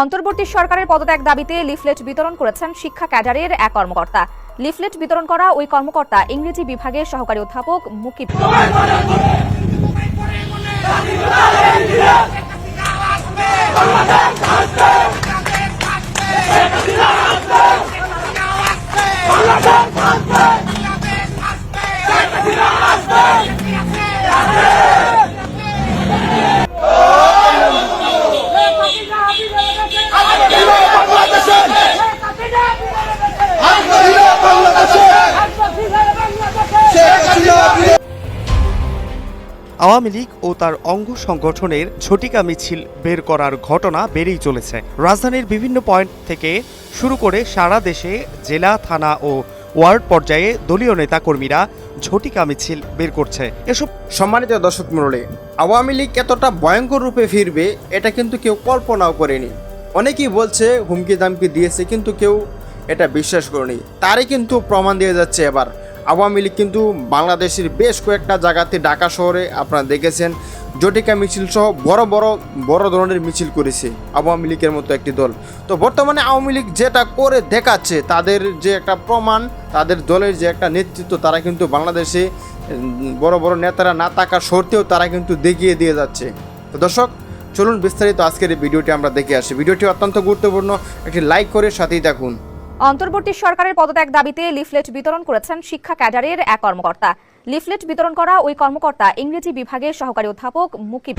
অন্তর্বর্তী সরকারের পদত্যাগ দাবিতে লিফলেট বিতরণ করেছেন শিক্ষা ক্যাডারের এক কর্মকর্তা। লিফলেট বিতরণ করা ওই কর্মকর্তা ইংরেজি বিভাগের সহকারী অধ্যাপক মুকিব আওয়ামী লীগ ও তার অঙ্গ সংগঠনের ঝটিকা মিছিল বের করার ঘটনা বেড়েই চলেছে। রাজধানীর বিভিন্ন পয়েন্ট থেকে শুরু করে সারা দেশে জেলা, থানা ও ওয়ার্ড পর্যায়ে দলীয় নেতাকর্মীরা ঝটিকা মিছিল বের করছে। এসব সম্মানিত দর্শক মণ্ডলী, আওয়ামী লীগ এতটা ভয়ঙ্কর রূপে ফিরবে, এটা কিন্তু কেউ কল্পনাও করেনি। অনেকেই বলছে হুমকি দামকি দিয়েছে, কিন্তু কেউ এটা বিশ্বাস করেনি। তারই কিন্তু প্রমাণ দিয়ে যাচ্ছে এবার। আওয়ামী লীগ কিন্তু বাংলাদেশের বেশ কয়েকটা জায়গাতে ঢাকা শহরে আপনারা দেখেছেন, জটিকা মিছিল সহ বড় বড় বড় ধরনের মিছিল করেছে আওয়ামী লীগের মতো একটি দল। তো বর্তমানে আওয়ামী লীগ যেটা করে দেখাচ্ছে, তাদের যে একটা প্রমাণ, তাদের দলের যে একটা নেতৃত্ব, তারা কিন্তু বাংলাদেশে বড় বড় নেতারা না থাকা সত্ত্বেও তারা কিন্তু দেখিয়ে দিয়ে যাচ্ছে। তো দর্শক, চলুন বিস্তারিত আজকের এই ভিডিওটি আমরা দেখে আসি। ভিডিওটি অত্যন্ত গুরুত্বপূর্ণ, একটি লাইক করে সাথেই দেখুন অন্তর্বর্তী সরকারের পদত্যাগ দাবিতে লিফলেট বিতরণ করেছেন শিক্ষা ক্যাডারের এক কর্মকর্তা। লিফলেট বিতরণ করা ওই কর্মকর্তা ইংরেজি বিভাগের সহকারী অধ্যাপক মুকিব।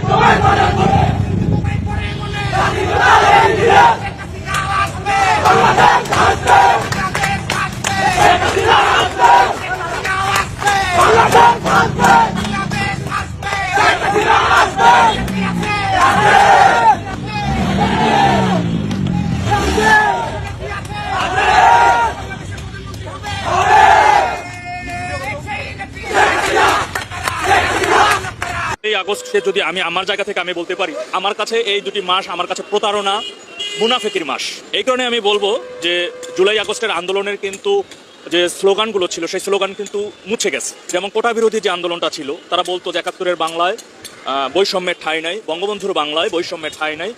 আগস্টে যদি আমি আমার জায়গা থেকে আমি বলতে পারি, আমার কাছে এই দুটি মাস আমার কাছে প্রতারণা, মুনাফেকির মাস। এই কারণে আমি বলব যে জুলাই আগস্টের আন্দোলনের কিন্তু যে স্লোগানগুলো ছিল, সেই স্লোগান কিন্তু মুছে গেছে। যেমন কোটা বিরোধী যে আন্দোলনটা ছিল, তারা বলতো যে একাত্তরের বাংলায় বৈষম্যের ঠাঁই নাই, বঙ্গবন্ধুর বাংলায় বৈষম্যের ঠাঁই নাই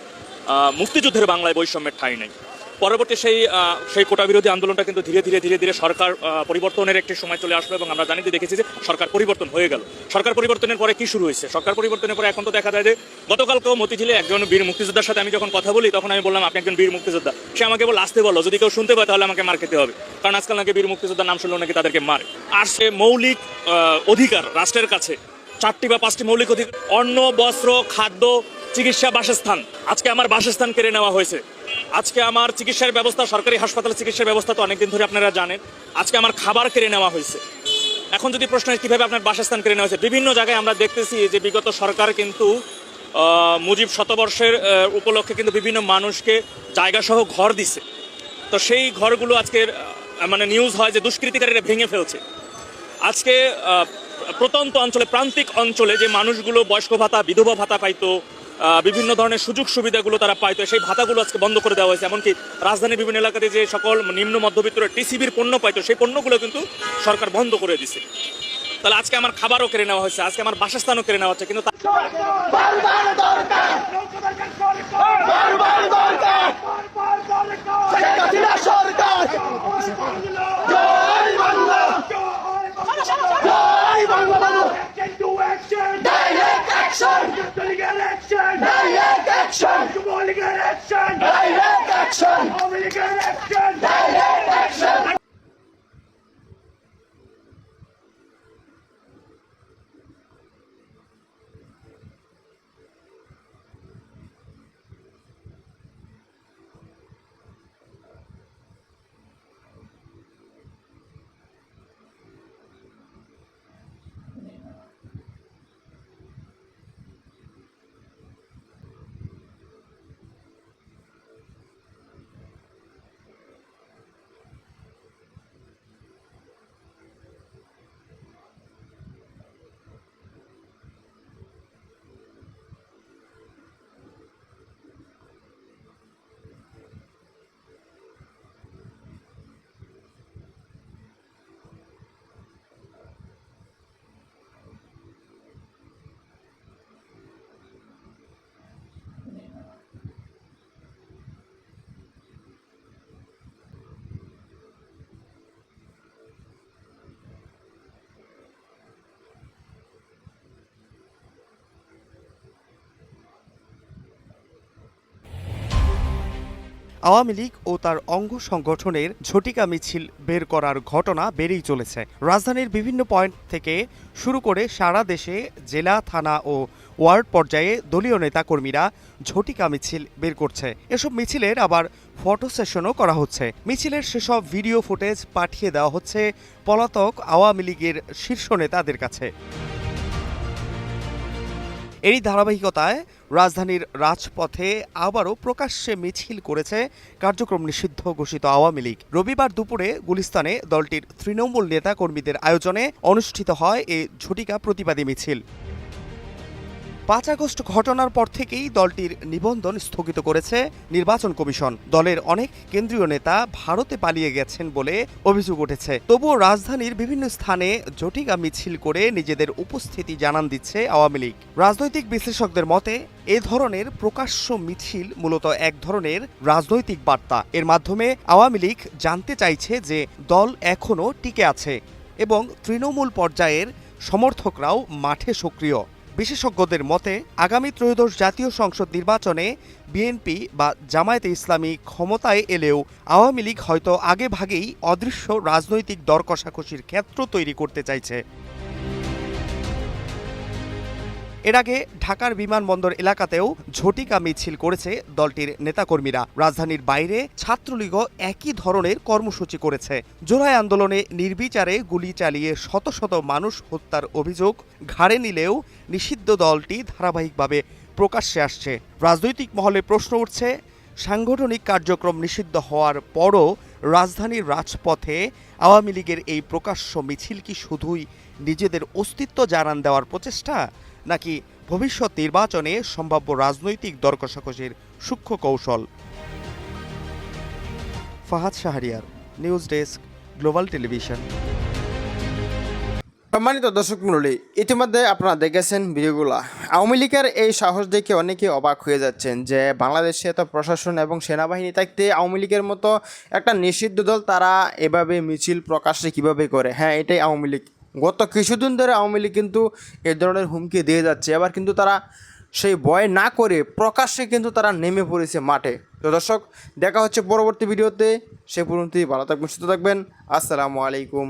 মুক্তিযুদ্ধের বাংলায় বৈষম্যের ঠাঁই নাই। পরবর্তী সেই সেই কোটা বিরোধী আন্দোলনটা কিন্তু ধীরে ধীরে ধীরে ধীরে সরকার পরিবর্তনের একটি সময় চলে আসলো এবং আমরা জানি যে দেখেছি যে সরকার পরিবর্তন হয়ে গেল। সরকার পরিবর্তনের পরে কি শুরু হয়েছে? সরকার পরিবর্তনের পরে এখন তো দেখা যায় যে গতকালকেও মতিঝিলে একজন বীর মুক্তিযোদ্ধার সাথে আমি যখন কথা বলি, তখন আমি বললাম, আপনি একজন বীর মুক্তিযোদ্ধা। সে আমাকে বল আসতে বলো, যদি কেউ শুনতে পায় তাহলে আমাকে মার খেতে হবে। কারণ আজকাল নাকি বীর মুক্তিযোদ্ধার নাম শুনলেও নাকি তাদেরকে মারে। আর সে মৌলিক অধিকার রাষ্ট্রের কাছে, চারটি বা পাঁচটি মৌলিক অধিকার, অন্ন, বস্ত্র, খাদ্য, চিকিৎসা, বাসস্থান, আজকে আমার বাসস্থান কেড়ে নেওয়া হয়েছে। আজকে আমার চিকিৎসার ব্যবস্থা, সরকারি হাসপাতালে চিকিৎসার ব্যবস্থা তো অনেকদিন ধরে আপনারা জানেন। আজকে আমার খাবার কেড়ে নেওয়া হয়েছে। এখন যদি প্রশ্ন হয়, কীভাবে আপনার বাসস্থান কেড়ে নেওয়া হয়েছে? বিভিন্ন জায়গায় আমরা দেখতেছি যে বিগত সরকার কিন্তু মুজিব শতবর্ষের উপলক্ষে কিন্তু বিভিন্ন মানুষকে জায়গা সহ ঘর দিছে। তো সেই ঘরগুলো আজকের মানে নিউজ হয় যে দুষ্কৃতিকারীরা ভেঙে ফেলছে। আজকে প্রত্যন্ত অঞ্চলে, প্রান্তিক অঞ্চলে যে মানুষগুলো বয়স্ক ভাতা, বিধবা ভাতা পাইতো বিভিন্ন ধরনের সুযোগ সুবিধাগুলো তারা পাইতো সেই ভাতাগুলো আজকে বন্ধ করে দেওয়া হয়েছে। এমনকি রাজধানীর বিভিন্ন এলাকাতে যে সকল নিম্ন মধ্যবিত্তরা টিসিবির পণ্য পাইতো সেই পণ্যগুলো কিন্তু সরকার বন্ধ করে দিছে। তাহলে আজকে আমার খাবারও কেড়ে নেওয়া হয়েছে। আজকে আমার বাসস্থানও কেড়ে নেওয়া হচ্ছে। কিন্তু আওয়ামী লীগ ও তার অঙ্গ সংগঠনের ঝটিকা মিছিল বের করার ঘটনা বেড়েই চলেছে। রাজধানীর বিভিন্ন পয়েন্ট থেকে শুরু করে সারা দেশে জেলা, থানা ও ওয়ার্ড পর্যায়ে দলীয় নেতাকর্মীরা ঝটিকা মিছিল বের করছে। এসব মিছিলের আবার ফটো সেশনও করা হচ্ছে। মিছিলের সেসব ভিডিও ফুটেজ পাঠিয়ে দেওয়া হচ্ছে পলাতক আওয়ামী লীগের শীর্ষ নেতাদের কাছে। এরই ধারাবাহিকতায় রাজধানীর রাজপথে আবারও প্রকাশ্যে মিছিল করেছে কার্যক্রম নিষিদ্ধ ঘোষিত আওয়ামী লীগ। রবিবার দুপুরে গুলিস্তানে দলটির তৃণমূল নেতা কর্মীদের আয়োজনে অনুষ্ঠিত হয় এই ঝটিকা প্রতিবাদী মিছিল। পাঁচ আগস্ট ঘটনার পর থেকেই দলটির নিবন্ধন স্থগিত করেছে নির্বাচন কমিশন। দলের অনেক কেন্দ্রীয় নেতা ভারতে পালিয়ে গেছেন বলে অভিযোগ উঠেছে। তবুও রাজধানীর বিভিন্ন স্থানে জটিকা মিছিল করে নিজেদের উপস্থিতি জানান দিচ্ছে আওয়ামী লীগ। রাজনৈতিক বিশ্লেষকদের মতে, এ ধরনের প্রকাশ্য মিছিল মূলত এক ধরনের রাজনৈতিক বার্তা। এর মাধ্যমে আওয়ামী লীগ জানতে চাইছে যে দল এখনও টিকে আছে এবং তৃণমূল পর্যায়ের সমর্থকরাও মাঠে সক্রিয়। বিশেষজ্ঞদের মতে, আগামী ত্রয়োদশ জাতীয় সংসদ নির্বাচনে বিএনপি বা জামায়াতে ইসলামী ক্ষমতায় এলেও আওয়ামী লীগ হয়তো আগে ভাগেই অদৃশ্য রাজনৈতিক দর কষাকষির ক্ষেত্র তৈরি করতে চাইছে। এর আগে ঢাকার বিমানবন্দর এলাকাতেও ঝটিকা মিছিল করেছে দলটির নেতাকর্মীরা। রাজধানীর বাইরে ছাত্রলীগও একই ধরনের কর্মসূচি করেছে। জুলাই আন্দোলনে নির্বিচারে গুলি চালিয়ে শত শত মানুষ হত্যার অভিযোগ ঘাড়ে নিলেও নিষিদ্ধ দলটি ধারাবাহিকভাবে প্রকাশ্যে আসছে। রাজনৈতিক মহলে প্রশ্ন উঠছে, সাংগঠনিক কার্যক্রম নিষিদ্ধ হওয়ার পরও রাজধানীর রাজপথে আওয়ামী লীগের এই প্রকাশ্য মিছিল কি শুধুই নিজেদের অস্তিত্ব জানান দেওয়ার প্রচেষ্টা? নাকি ভবিষ্যৎ নির্বাচনে সম্ভাব্য রাজনৈতিক দরকষাকষির সূক্ষ্ম কৌশল? Fahad Shahriar, news desk, global television. সম্মানিত দর্শক মণ্ডলী, ইতিমধ্যে আপনারা দেখেছেন ভিডিওগুলো। আওয়ামী লীগের এই সাহস দেখে অনেকে অবাক হয়ে যাচ্ছেন যে বাংলাদেশে এত প্রশাসন এবং সেনাবাহিনী থাকতে আওয়ামী লীগের মতো একটা নিষিদ্ধ দল তারা এভাবে মিছিল প্রকাশ্যে কীভাবে করে? হ্যাঁ এটাই আওয়ামী লীগ। গত কিছুদিন ধরে আওয়ামী লীগ কিন্তু এ ধরনের হুমকি দিয়ে যাচ্ছে। এবার কিন্তু তারা সেই ভয় না করে প্রকাশ্যে কিন্তু তারা নেমে পড়েছে মাঠে। তো দর্শক, দেখা হচ্ছে পরবর্তী ভিডিওতে। সে পর্যন্তই ভালো থাকবেন, সুস্থ থাকবেন। আসসালামু আলাইকুম।